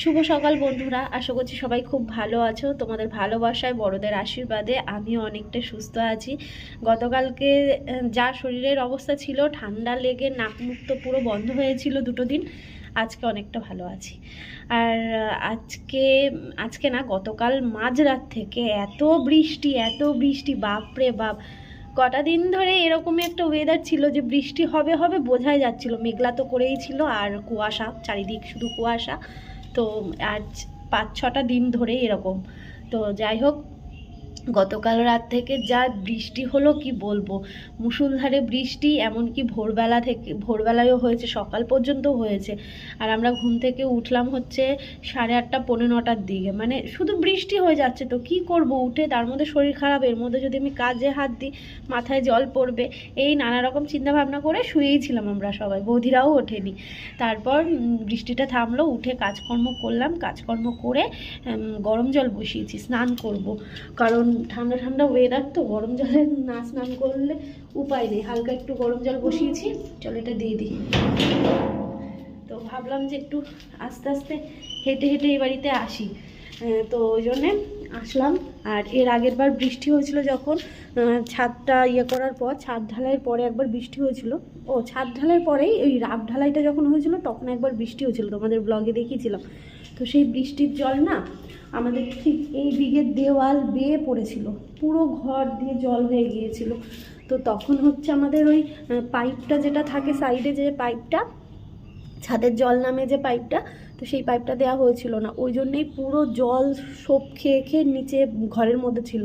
শুভ সকাল বন্ধুরা, আশা করছি সবাই খুব ভালো আছো। তোমাদের ভালোবাসায়, বড়দের আশীর্বাদে আমিও অনেকটা সুস্থ আছি। গতকালকে যা শরীরের অবস্থা ছিল, ঠান্ডা লেগে নাক মুখ তো পুরো বন্ধ হয়েছিল দুটো দিন, আজকে অনেকটা ভালো আছি। আর আজকে আজকে না, গতকাল মাঝরাত থেকে এত বৃষ্টি এত বৃষ্টি, বাপরে বাপ! কটা দিন ধরে এরকমই একটা ওয়েদার ছিল যে, বৃষ্টি হবে হবে বোঝাই যাচ্ছিল। মেঘলা তো করেই ছিল, আর কুয়াশা, চারিদিক শুধু কুয়াশা। তো আজ পাঁচ ছটা দিন ধরে এরকম। তো যাই হোক গতকাল রাত থেকে যা বৃষ্টি হলো কি বলব? মুষলধারে বৃষ্টি, এমনকি ভোরবেলা থেকে, ভোরবেলায়ও হয়েছে, সকাল পর্যন্ত হয়েছে। আর আমরা ঘুম থেকে উঠলাম হচ্ছে সাড়ে আটটা, পৌনে নটার দিকে। মানে শুধু বৃষ্টি হয়ে যাচ্ছে তো, কি করব? উঠে তার মধ্যে শরীর খারাপ, এর মধ্যে যদি আমি কাজে হাত দিই, মাথায় জল পড়বে, এই নানা রকম চিন্তা ভাবনা করে শুয়েই ছিলাম আমরা সবাই। বৌদিরাও ওঠেনি। তারপর বৃষ্টিটা থামলো, উঠে কাজকর্ম করলাম। কাজকর্ম করে গরম জল বসিয়েছি, স্নান করব। কারণ ঠান্ডা ঠান্ডা ওয়েদার তো, গরম জলে না স্নান করলে উপায় নেই। হালকা একটু গরম জল বসিয়েছি, চল এটা দিয়ে দিই। তো ভাবলাম যে একটু আস্তে আস্তে হেঁটে হেঁটে এই বাড়িতে আসি। তো ওই জন্যে আসলাম। আর এর আগের বার বৃষ্টি হয়েছিল যখন ছাদটা ইয়ে করার পর, ছাদ ঢালাইয়ের পরে একবার বৃষ্টি হয়েছিল। ও, ছাদ ঢালাইয়ের পরেই ওই রাব ঢালাইটা যখন হয়েছিল, তখন একবার বৃষ্টি হয়েছিল তোমাদের ব্লগে দেখিয়েছিলাম। তো সেই বৃষ্টির জল না আমাদের ঠিক এই দিকে দেওয়াল বেয়ে পড়েছিল। পুরো ঘর দিয়ে জল হয়ে গিয়েছিল। তো তখন হচ্ছে আমাদের ওই পাইপটা যেটা থাকে সাইডে যে পাইপটা, ছাদের জল নামে যে পাইপটা, তো সেই পাইপটা দেওয়া হয়েছিল না। ওই জন্যেই পুরো জল সোপ খেয়ে খেয়ে নিচে ঘরের মধ্যে ছিল।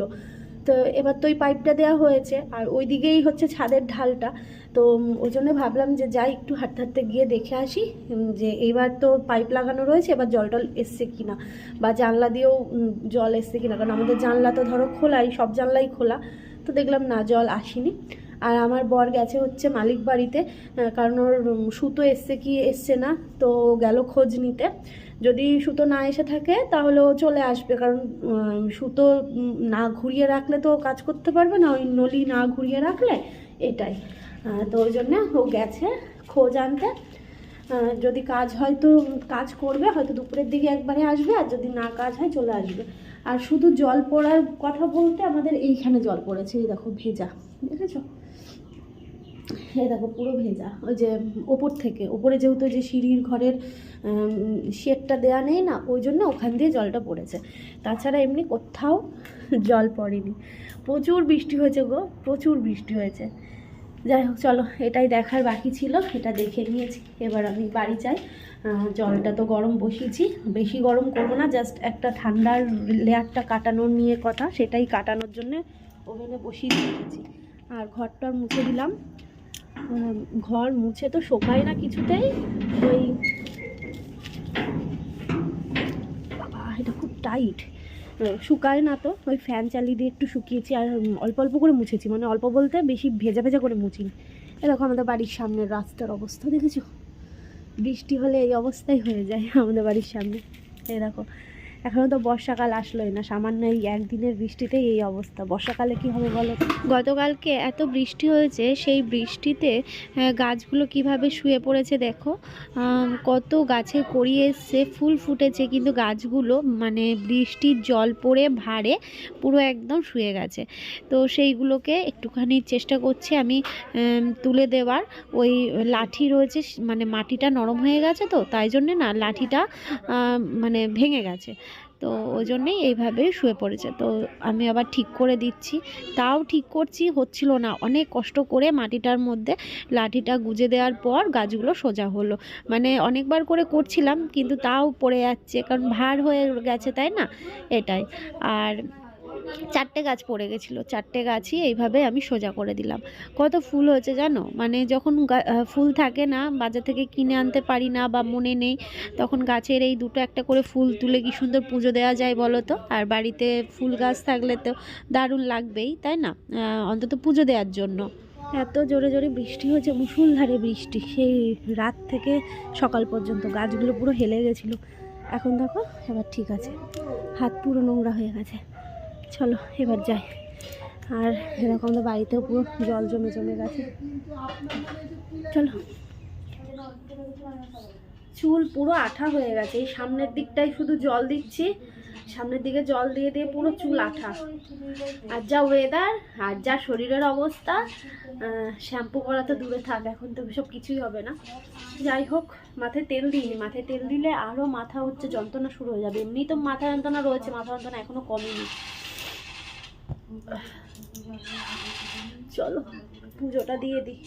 তো এবার তো ওই পাইপটা দেওয়া হয়েছে। আর ওই দিকেই হচ্ছে ছাদের ঢালটা। তো ওই জন্য ভাবলাম যে যাই একটু হাঁটতে হাঁটতে গিয়ে দেখে আসি যে এইবার তো পাইপ লাগানো রয়েছে, এবার জল টল এসছে কিনা বা জানলা দিয়েও জল এসছে কিনা। কারণ আমাদের জানলা তো ধরো খোলাই, সব জানলাই খোলা। তো দেখলাম না, জল আসেনি। আর আমার বর গেছে হচ্ছে মালিক বাড়িতে কারণ ওর সুতো এসছে কি এসছে না, তো গেল খোঁজ নিতে। যদি সুতো না এসে থাকে, তাহলে ও চলে আসবে। কারণ সুতো না ঘুরিয়ে রাখলে তো কাজ করতে পারবে না, ওই নলি না ঘুরিয়ে রাখলে, এটাই। তো ওই জন্য ও গেছে খোঁজ আনতে। যদি কাজ হয় তো কাজ করবে, হয়তো দুপুরের দিকে একবারে আসবে আর যদি না কাজ হয় চলে আসবে। আর শুধু জল পড়ার কথা বলতে আমাদের এইখানে জল পড়েছে, এই দেখো ভেজা, দেখেছ? এই দেখো পুরো ভেজা, ওই যে ওপর থেকে, ওপরে যেহেতু যে সিঁড়ির ঘরের শেডটা দেওয়া নেই না, ওই জন্য ওখান দিয়ে জলটা পড়েছে। তাছাড়া এমনি কোথাও জল পড়েনি। প্রচুর বৃষ্টি হয়েছে গো, প্রচুর বৃষ্টি হয়েছে। যাই হোক, চলো, এটাই দেখার বাকি ছিল, এটা দেখে নিয়েছি। এবার আমি বাড়ি চাই জলটা তো গরম বসিয়েছি। বেশি গরম করব না জাস্ট একটা ঠান্ডার লেয়ারটা কাটানোর নিয়ে কথা, সেটাই কাটানোর জন্য ওভেনে বসিয়ে দিয়েছি। আর ঘরটা মুছে দিলাম। ঘর মুছে তো শোকায় না কিছুতেই। ওই বাবা, এটা খুব টাইট। শুকায় না তো, ওই ফ্যান চালিয়ে দিয়ে একটু শুকিয়েছি আর অল্প অল্প করে মুছেছি মানে অল্প বলতে বেশি ভেজা ভেজা করে মুছিনি। এরকম আমাদের বাড়ির সামনের রাস্তার অবস্থা, দেখেছ? বৃষ্টি হলে এই অবস্থাই হয়ে যায় আমাদের বাড়ির সামনে। দেখো এখনও তো বর্ষাকাল আসলোই না, সামান্য এই একদিনের বৃষ্টিতেই এই অবস্থা। বর্ষাকালে কি হবে বলো? গতকালকে এত বৃষ্টি হয়েছে, সেই বৃষ্টিতে গাছগুলো কীভাবে শুয়ে পড়েছে দেখো। কত গাছে কড়ি এসছে, ফুল ফুটেছে, কিন্তু গাছগুলো মানে বৃষ্টির জল পড়ে, ভারে, পুরো একদম শুয়ে গেছে। তো সেইগুলোকে একটুখানি চেষ্টা করছি আমি তুলে দেওয়ার। ওই লাঠি রয়েছে মানে মাটিটা নরম হয়ে গেছে তো, তাই জন্যে না, লাঠিটা মানে ভেঙে গেছে। তো ওই জন্যেই এইভাবে শুয়ে পড়েছে। তো আমি আবার ঠিক করে দিচ্ছি। তাও ঠিক করছি, হচ্ছিল না। অনেক কষ্ট করে মাটিটার মধ্যে লাঠিটা গুজে দেওয়ার পর গাছগুলো সোজা হলো। মানে অনেকবার করে করছিলাম, কিন্তু তাও পড়ে যাচ্ছে, কারণ ভার হয়ে গেছে, তাই না? এটাই। আর চারটে গাছ পড়ে গেছিল, চারটে গাছই এইভাবে আমি সোজা করে দিলাম। কত ফুল হয়েছে জানো? মানে যখন ফুল থাকে না, বাজার থেকে কিনে আনতে পারি না বা মনে নেই, তখন গাছের এই দুটো একটা করে ফুল তুলে কি সুন্দর পুজো দেওয়া যায় বলো তো? আর বাড়িতে ফুল গাছ থাকলে তো দারুণ লাগবেই, তাই না? অন্তত পুজো দেওয়ার জন্য। এত জোরে জোরে বৃষ্টি হয়েছে মুসুলধারে বৃষ্টি, সেই রাত থেকে সকাল পর্যন্ত গাছগুলো পুরো হেলে গেছিল। এখন দেখো, এবার ঠিক আছে, হাত পুরো নোংরা হয়ে গেছে। চলো, এবার যাই। আর এরকম তো বাড়িতেও পুরো জল জমে জমে গেছে। চলো। চুল পুরো আঠা হয়ে গেছে। এই সামনের দিকটাই শুধু জল দিচ্ছি। সামনের দিকে জল দিয়ে দিয়ে পুরো চুল আঠা। আর যা ওয়েদার আর যা শরীরের অবস্থা শ্যাম্পু করা তো দূরে থাক, এখন তো সব কিছুই হবে না। যাই হোক, মাথায় তেল দিইনি। মাথায় তেল দিলে আরও মাথা হচ্ছে যন্ত্রণা শুরু হয়ে যাবে। এমনি তো মাথা যন্ত্রণা রয়েছে, মাথা যন্ত্রণা এখনও কমেনি। চলো, পুজোটা দিয়ে দিই।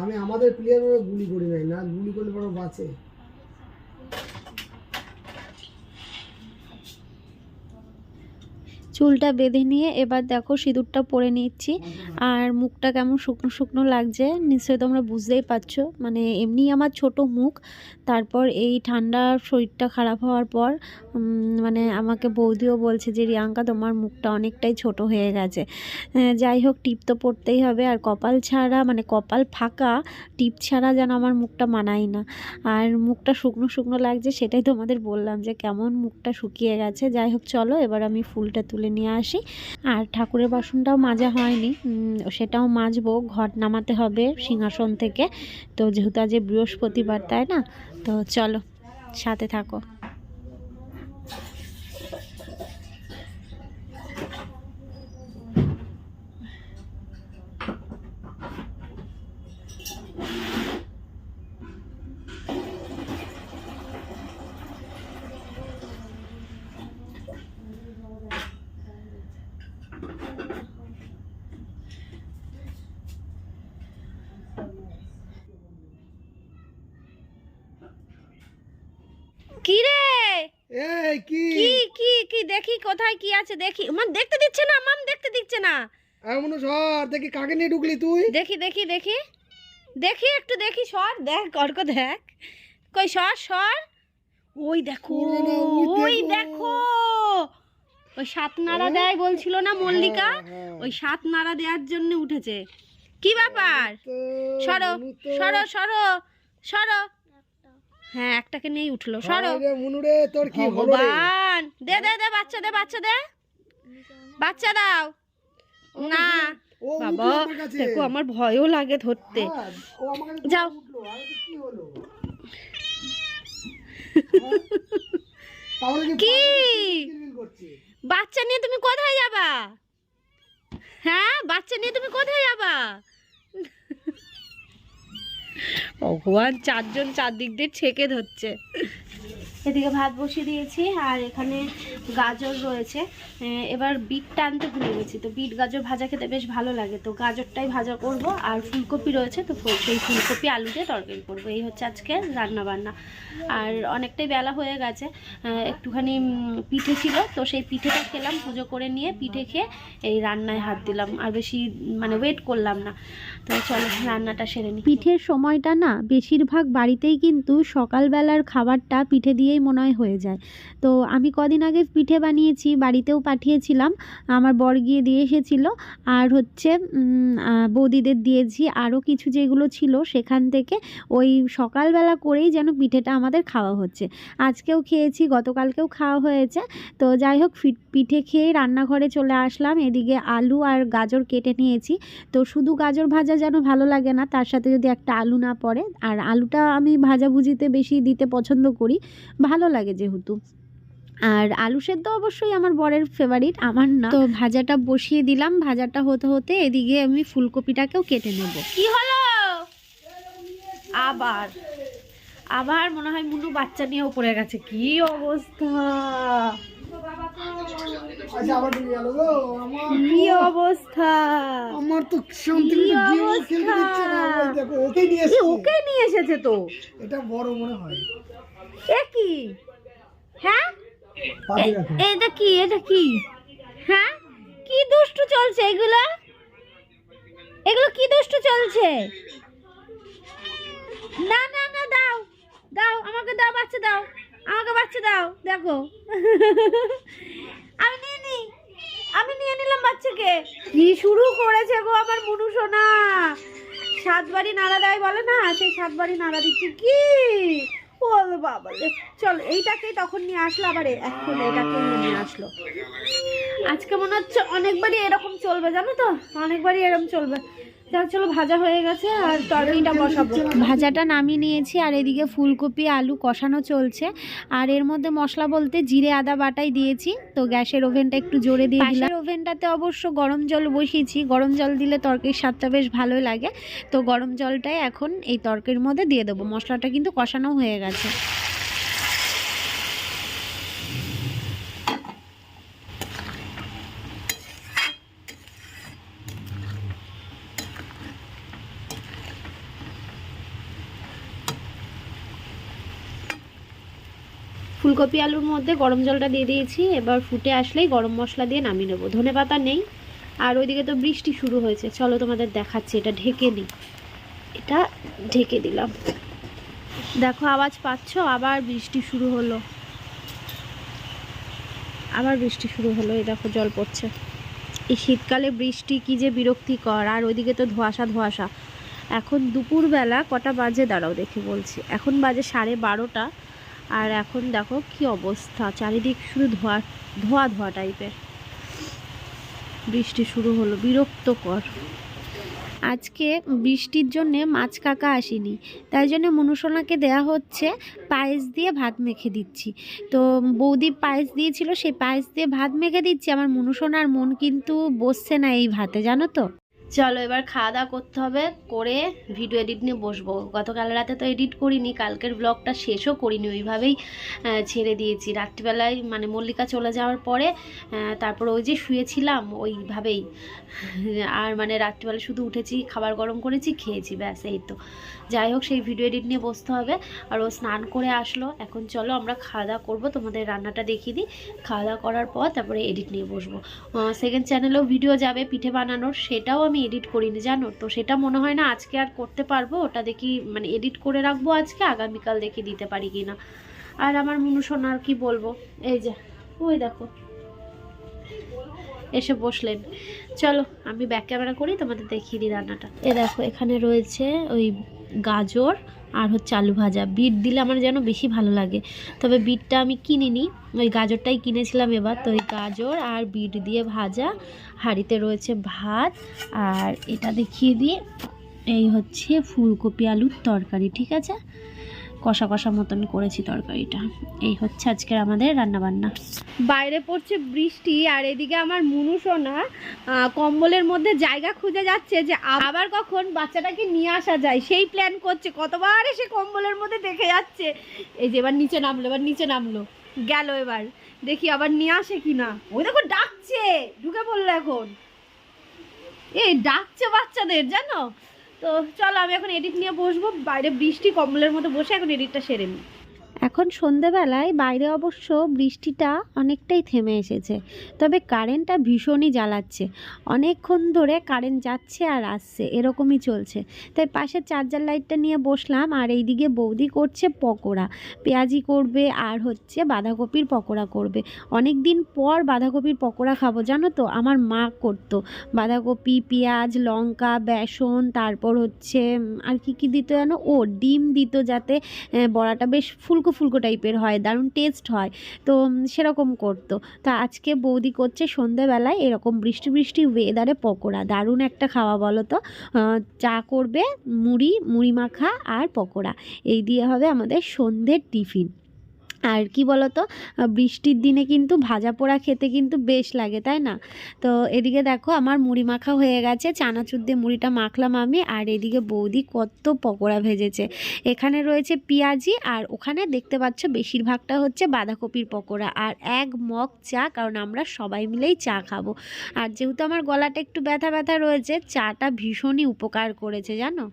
আমি আমাদের প্লেয়ার গুলি করি নাই, না গুলি করলে বড় বাঁচে। চুলটা বেঁধে নিয়ে এবার দেখো সিঁদুরটা পরে নিচ্ছি। আর মুখটা কেমন শুকনো শুকনো লাগছে নিশ্চয়ই তোমরা বুঝতেই পারছ। মানে এমনি আমার ছোট মুখ, তারপর এই ঠান্ডা শরীরটা খারাপ হওয়ার পর মানে আমাকে বৌদিও বলছে যে, রিয়াঙ্কা, তোমার মুখটা অনেকটাই ছোট হয়ে গেছে। যাই হোক, টিপ তো পড়তেই হবে। আর কপাল ছাড়া মানে কপাল ফাঁকা, টিপ ছাড়া যেন আমার মুখটা মানায় না। আর মুখটা শুকনো শুকনো লাগছে, সেটাই তোমাদের বললাম যে, কেমন মুখটা শুকিয়ে গেছে। যাই হোক, চলো, এবার আমি ফুলটা তুলে নিয়ে আসি। আর ঠাকুরের বাসনটাও মাজা হয়নি। সেটাও মাজবো। ঘট নামাতে হবে সিংহাসন থেকে। তো যেহেতু আজ বৃহস্পতিবার, তাই না? তো চলো, সাথে থাকো কি রে এই কি? কি কি কি? দেখি কোথায় কি আছে দেখি। দেখতে দিচ্ছে না মাম দেখতে দিচ্ছে না। এমন সর দেখি কাকে নিয়ে ঢুকলি তুই। দেখি দেখি দেখি। দেখি একটু দেখি সর দেখ দেখ। কই সর সর। ওই দেখো ওই দেখো। ওই সাত নাড়া দেয় বলছিল না মল্লিকা? হ্যাঁ, ওই সাত নাড়া দেওয়ার জন্য উঠেছে। কি ব্যাপার? সরো সরো সরো সরো। হ্যাঁ একটাকে নিয়েই উঠল। সরো। হায় রে মুনু রে তোর কি ভগবান। দে দে দে বাচ্চা দে বাচ্চা দে। বাচ্চা দাও। না। বাবা। দেখো আমার ভয়ও লাগে ধরতে। যাও। কি বাচ্চা নিয়ে তুমি কোথায় যাবা? হ্যাঁ বাচ্চা নিয়ে তুমি কোথায় যাবা? ভগবান চারজন চারদিক দিয়ে ছেঁকে ধরছে। এদিকে ভাত বসিয়ে দিয়েছি আর এখানে গাজর রয়েছে। এবার বিটটা আনতে ভুলে গেছি। তো বিট গাজর ভাজা খেতে বেশ ভালো লাগে। তো গাজরটাই ভাজা করব আর ফুলকপি রয়েছে, তো সেই ফুলকপি আলু দিয়ে তরকারি করব। এই হচ্ছে আজকে রান্না বান্না আর অনেকটাই বেলা হয়ে গেছে। একটুখানি পিঠে ছিল, তো সেই পিঠেটা খেলাম, পুজো করে নিয়ে পিঠে খেয়ে এই রান্নায় হাত দিলাম। আর বেশি মানে ওয়েট করলাম না। তো চলো রান্নাটা সেরে নিই। পিঠের সময়টা না, বেশিরভাগ বাড়িতেই কিন্তু সকালবেলার খাবারটা পিঠে দিয়েই মনে হয় হয়ে যায়। তো আমি কদিন আগে পিঠে বানিয়েছি, বাড়িতেও পাঠিয়েছিলাম। আমার বর গিয়ে দিয়ে এসেছিল। আর হচ্ছে বৌদিদের দিয়েছি। আরও কিছু যেগুলো ছিল সেখান থেকে ওই সকালবেলা করেই যেন পিঠেটা আমাদের খাওয়া হচ্ছে। আজকেও খেয়েছি, গতকালকেও খাওয়া হয়েছে। তো যাই হোক পিঠে খেয়ে রান্নাঘরে চলে আসলাম। এদিকে আলু আর গাজর কেটে নিয়েছি। তো শুধু গাজর ভাজা যেন ভালো লাগে না, তার সাথে যদি একটা আলু না পড়ে। আর আলুটা আমি ভাজাভুজিতে বেশি দিতে পছন্দ করি। ভালো লাগে যেহেতু। আর আলু সেদ্ধ অবশ্যই আমার বরের ফেভারিট আমার না। তো ভাজাটা বসিয়ে দিলাম ভাজাটা হতে হতে এদিকে আমি ফুলকপিটাকেও কেটে নেব। কি হলো? আবার আবার মনে হয় মুন্ডু বাচ্চা নিয়েও পড়ে গেছে। কি অবস্থা? আচ্ছা কি অবস্থা? আমার তো ওকে নিয়ে এসেছে তো? এটা বড় মনে হয়। এ কি? হ্যাঁ? এটা কি? এটা কি? হ্যাঁ? কি দুষ্টু চলছে এগুলো? এগুলো কি দুষ্টু চলছে? না না না দাও। দাও আমাকে দাও বাচ্চা দাও। আমাকে বাচ্চা দাও দেখো। আমি নিয়ে নি। আমি নিয়ে নিলাম বাচ্চাকে। কি শুরু করেছে গো আমার মুনু সোনা সাতবারই নাড়া দেয় বলে না? সেই সাতবারই নাড়া দিচ্ছে। কি? বল বাবা রে চল, এইটাকেই তখন নিয়ে আসলো আবার এখন এটাকে নিয়ে আসলো। আজকে মনে হচ্ছে অনেকবারই এরকম চলবে, জানো তো? অনেকবারই এরকম চলবে। যাক চলো ভাজা হয়ে গেছে আর তরকারিটা বসাবো। ভাজাটা নামিয়ে নিয়েছি আর এদিকে ফুলকপি আলু কষানো চলছে। আর এর মধ্যে মশলা বলতে জিরে আদা বাটাই দিয়েছি। তো গ্যাসের ওভেনটা একটু জোরে দিয়ে দিলাম। ওভেনটাতে অবশ্য গরম জল বসিয়েছি। গরম জল দিলে তরকারির স্বাদটা বেশ ভালোই লাগে। তো গরম জলটাই এখন এই তরকারির মধ্যে দিয়ে দেবো। মশলাটা কিন্তু কষানো হয়ে গেছে। ফুলকপি আলুর মধ্যে গরম জলটা দিয়ে দিয়েছি। এবার ফুটে আসলেই গরম মশলা দিয়ে নামিয়ে নেব। ধনে পাতা নেই। আর ওইদিকে তো বৃষ্টি শুরু হয়েছে। চলো তোমাদের দেখাচ্ছি, এটা ঢেকে দিই এটা ঢেকে দিলাম। দেখো, আওয়াজ পাচ্ছ? আবার বৃষ্টি শুরু হলো। আবার বৃষ্টি শুরু হলো। এই দেখো, জল পড়ছে। এই শীতকালে বৃষ্টি কি যে বিরক্তিকর। আর ওইদিকে তো ধোঁয়াশা, ধোয়াশা। এখন দুপুরবেলা কটা বাজে? দাঁড়াও দেখে বলছি। এখন বাজে সাড়ে বারোটা। আর এখন দেখো কি অবস্থা। চারিদিক শুধু ধোয়া ধোয়া ধোয়া টাইপের বৃষ্টি শুরু হলো, বিরক্তকর। আজকে বৃষ্টির জন্যে মাছ কাকা আসেনি। তাই জন্য মনুসোনাকে দেয়া হচ্ছে পায়েস দিয়ে ভাত মেখে দিচ্ছি। তো বৌদি পায়েস দিয়েছিল, সেই পায়েস দিয়ে ভাত মেখে দিচ্ছি। আমার মনুসোনার মন কিন্তু বসছে না এই ভাতে, জানো তো? চলো এবার খাওয়া দাওয়া করতে হবে, করে ভিডিও এডিট নিয়ে বসবো। গতকাল রাতে তো এডিট করিনি, কালকের ব্লগটা শেষও করিনি, ওইভাবেই ছেড়ে দিয়েছি। রাত্রিবেলায় মানে মল্লিকা চলে যাওয়ার পরে তারপর ওই যে শুয়েছিলাম, ওইভাবেই। আর মানে রাত্রিবেলা শুধু উঠেছি, খাবার গরম করেছি, খেয়েছি, ব্যাস, এই তো। যাই হোক, সেই ভিডিও এডিট নিয়ে বসতে হবে। আর ও স্নান করে আসলো। এখন চলো আমরা খাওয়া দাওয়া করব, তোমাদের রান্নাটা দেখিয়ে দিই। খাওয়া দাওয়া করার পর তারপরে এডিট নিয়ে বসবো। সেকেন্ড চ্যানেলেও ভিডিও যাবে পিঠে বানানোর, সেটাও আমি এডিট করিনি, জানো? তো সেটা মনে হয় না আজকে আর করতে পারব, ওটা দেখি মানে এডিট করে রাখব আজকে, আগামীকাল দেখি দিতে পারি কি না আর আমার মনু সোনার কি বলব? এই যে, ওই দেখো। এসে বসলেন। চলো, আমি ব্যাক ক্যামেরা করি, তোমাদের দেখিয়ে দিই রান্নাটা। এ দেখো, এখানে রয়েছে ওই গাজর আর হচ্ছে আলু ভাজা। বিট দিলে আমার যেন বেশি ভালো লাগে। তবে বিটটা আমি কিনিনি। ওই গাজরটাই কিনেছিলাম এবার। তো ওই গাজর আর বিট দিয়ে ভাজা। হাঁড়িতে রয়েছে ভাত। আর এটা দেখিয়ে দিয়ে এই হচ্ছে ফুলকপি আলুর তরকারি, ঠিক আছে? কষা কষা মতন করেছি তরকারিটা। এই হচ্ছে আজকের আমাদের রান্নাবান্না। বাইরে পড়ছে বৃষ্টি, আর এদিকে আমার মুনুসোনা কম্বলের মধ্যে জায়গা খুঁজে যাচ্ছে যে আবার কখন বাচ্চাটাকে নিয়ে আসা যায়। সেই প্ল্যান করছে, কতবার এসে কম্বলের মধ্যে দেখে যাচ্ছে। এই যে এবার নিচে নামলো, এবার নিচে নামলো। গেল এবার। দেখি আবার নিয়ে আসে কি না ওই দেখো ডাকছে, ঢুকে পড়ল এখন। এই ডাকছে বাচ্চাদের, জানো? তো চলো, আমি এখন এডিট নিয়ে বসবো। বাইরে বৃষ্টি, কম্বলের মতো বসে এখন এডিটটা সেরে নিই। এখন সন্ধেবেলায় বাইরে অবশ্য বৃষ্টিটা অনেকটাই থেমে এসেছে, তবে কারেন্টটা ভীষণই জ্বালাচ্ছে। অনেকক্ষণ ধরে কারেন্ট যাচ্ছে আর আসছে, এরকমই চলছে। তাই পাশের চার্জার লাইটটা নিয়ে বসলাম আর এইদিকে বৌদি করছে পকোড়া। পেঁয়াজি করবে আর হচ্ছে বাঁধাকপির পকোড়া করবে। অনেক দিন পর বাঁধাকপির পকোড়া খাব, জানো তো? আমার মা করতো। বাঁধাকপি, পেঁয়াজ, লঙ্কা, বেসন, তারপর হচ্ছে আর কি কি দিত যেন? ও, ডিম দিত যাতে বড়াটা বেশ ফুলকো ফুলকো টাইপের হয়, দারুণ টেস্ট হয়, তো সেরকম করতো। তো আজকে বৌদি করছে সন্ধেবেলায় এরকম বৃষ্টি বৃষ্টি ওয়েদারে পকোড়া, দারুণ একটা খাওয়া বলো তো। চা করবে মুড়ি মুড়ি মাখা আর পকোড়া, এই দিয়ে হবে আমাদের সন্ধ্যের টিফিন। আর কি বলতো বৃষ্টির দিনে কিন্তু ভাজা পোড়া খেতে কিন্তু বেশ লাগে, তাই না? তো এদিকে দেখো আমার মুড়ি মাখা হয়ে গেছে, চানাচুর দিয়ে মুড়িটা মাখলাম আমি, আর এদিকে বৌদি কত পকোড়া ভেজেছে। এখানে রয়েছে পেঁয়াজি, আর ওখানে দেখতে পাচ্ছ বেশিরভাগটা হচ্ছে বাঁধাকপির পকোড়া, আর এক মগ চা, কারণ আমরা সবাই মিলেই চা খাব। আর যেহেতু আমার গলাটা একটু ব্যথা ব্যথা রয়েছে, চাটা ভীষণই উপকার করেছে, জানো?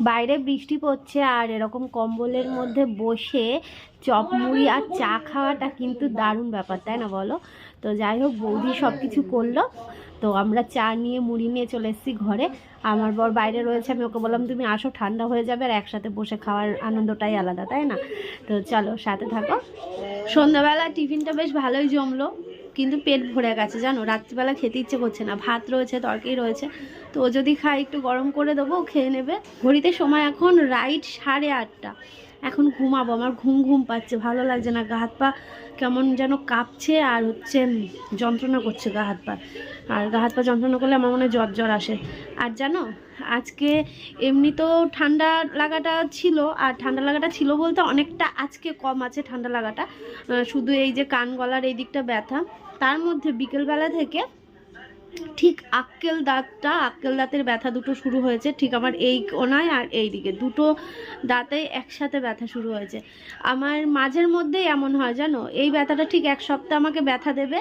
বাইরে বৃষ্টি পড়ছে আর এরকম কম্বলের মধ্যে বসে চপ মুড়ি আর চা খাওয়াটা কিন্তু দারুণ ব্যাপার, তাই না বলো? তো যাই হোক, বৌদি সব কিছু করল। তো আমরা চা নিয়ে মুড়ি নিয়ে চলে এসেছি ঘরে। আমার বর বাইরে রয়েছে, আমি ওকে বললাম, তুমি আসো, ঠান্ডা হয়ে যাবে আর একসাথে বসে খাওয়ার আনন্দটাই আলাদা, তাই না? তো চলো, সাথে থাকো। সন্ধ্যাবেলা টিফিনটা বেশ ভালোই জমলো। কিন্তু পেট ভরে গেছে, জানো? রাত্রিবেলা খেতে ইচ্ছে করছে না। ভাত রয়েছে, তরকারি রয়েছে। তো যদি খাই একটু গরম করে দেবো খেয়ে নেবে। ঘড়িতে সময় এখন রাইট সাড়ে আটটা। এখন ঘুমাবো, আমার ঘুম ঘুম পাচ্ছে, ভালো লাগছে না, গা হাত পা কেমন যেন কাঁপছে আর হচ্ছে যন্ত্রণা করছে গা হাত পা। আর গা হাত পা যন্ত্রণা করলে আমার মনে হয় জ্বর জ্বর আসে। আর জানো, আজকে এমনি তো ঠান্ডা লাগাটা ছিল, আর ঠান্ডা লাগাটা ছিল বলতে অনেকটা আজকে কম আছে ঠান্ডা লাগাটা। শুধু এই যে কান গলার এই দিকটা ব্যথা। তার মধ্যে বিকেলবেলা থেকে ঠিক আক্কেল দাঁতটা, আক্কেল দাঁতের ব্যথা দুটো শুরু হয়েছে ঠিক আমার এই কোনায় আর এই দিকে। দুটো দাঁতে একসাথে ব্যথা শুরু হয়েছে। আমার মাঝের মধ্যে এমন হয় জানো? এই ব্যথাটা ঠিক এক সপ্তাহ আমাকে ব্যথা দেবে,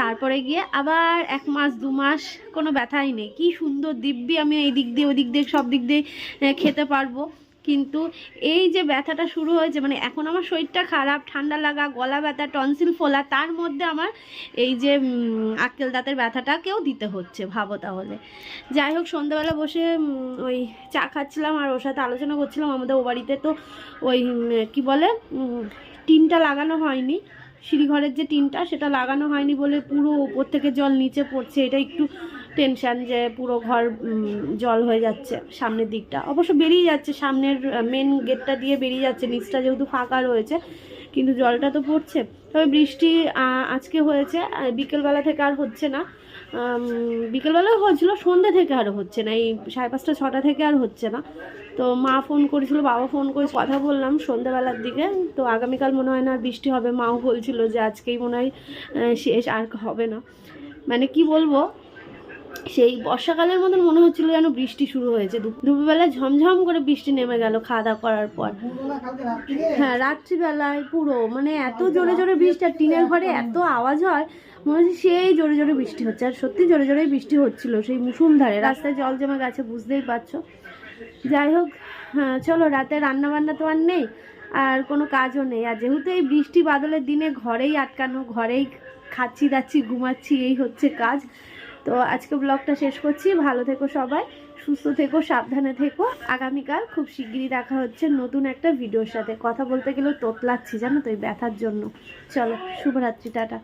তারপরে গিয়ে আবার এক মাস, দু মাস কোনো ব্যথাই নেই। কি সুন্দর দিব্যি আমি এই দিক দিয়ে ওই দিক দিয়ে, সব দিক দিয়ে খেতে পারব। কিন্তু এই যে ব্যথাটা শুরু হয়েছে মানে এখন আমার শরীরটা খারাপ, ঠান্ডা লাগা, গলা ব্যথা, টনসিল ফোলা, তার মধ্যে আমার এই যে আক্কেল দাঁতের ব্যথাটাকেও দিতে হচ্ছে, ভাবো তাহলে। যাই হোক, সন্ধ্যাবেলা বসে ওই চা খাচ্ছিলাম আর ওর সাথে আলোচনা করছিলাম আমাদের ও বাড়িতে, তো ওই কি বলে টিনটা লাগানো হয়নি। সিঁড়িঘরের যে টিনটা, সেটা লাগানো হয়নি বলে পুরো উপর থেকে জল নিচে পড়ছে, এটা একটু টেনশন যে পুরো ঘর জল হয়ে যাচ্ছে সামনের দিকটা। অবশ্য বেরিয়ে যাচ্ছে, সামনের মেন গেটটা দিয়ে বেরিয়ে যাচ্ছে, নিচটা যেহেতু ফাঁকা রয়েছে, কিন্তু জলটা তো পড়ছে তবে বৃষ্টি আজকে হয়েছে বিকেলবেলা থেকে আর হচ্ছে না। বিকেলবেলাও হচ্ছিল সন্ধ্যে থেকে আরও হচ্ছে না, এই সাড়ে পাঁচটা, ছটা থেকে আর হচ্ছে না। তো মা ফোন করেছিল, বাবা ফোন করে কথা বললাম সন্ধ্যাবেলার দিকে। তো আগামীকাল মনে হয় না বৃষ্টি হবে, মাও বলছিল যে আজকেই মনে হয় শেষ, আর হবে না। মানে কি বলব সেই বর্ষাকালের মতন মনে হচ্ছিল যেন বৃষ্টি শুরু হয়েছে। দুপ- দুপুরবেলা ঝমঝম করে বৃষ্টি নেমে গেল খাওয়া দাওয়া করার পর। হ্যাঁ রাত্রিবেলায় পুরো মানে এত জোরে জোরে বৃষ্টি, আর টিনের ঘরে এত আওয়াজ হয়, মনে হচ্ছে সেই জোরে জোরে বৃষ্টি হচ্ছে। আর সত্যি জোরে জোরে বৃষ্টি হচ্ছিল সেই মুসুলধারে। রাস্তায় জল জমে গেছে, বুঝতেই পারছ। যাই হোক হ্যাঁ চলো, রাতে রান্না বান্না তো আর নেই, আর কোনো কাজও নেই। আর যেহেতু এই বৃষ্টি বাদলের দিনে ঘরেই আটকানো, ঘরেই খাচ্ছি দাচ্ছি ঘুমাচ্ছি, এই হচ্ছে কাজ। তো আজকে ব্লগটা শেষ করছি। ভালো থেকো সবাই, সুস্থ থেকো, সাবধানে থেকো। আগামীকাল খুব শিগগিরই দেখা হচ্ছে নতুন একটা ভিডিওর সাথে। কথা বলতে গেলেও তোতলাচ্ছি, জানো তো এই ব্যথার জন্য। চলো, শুভরাত্রি, টাটা।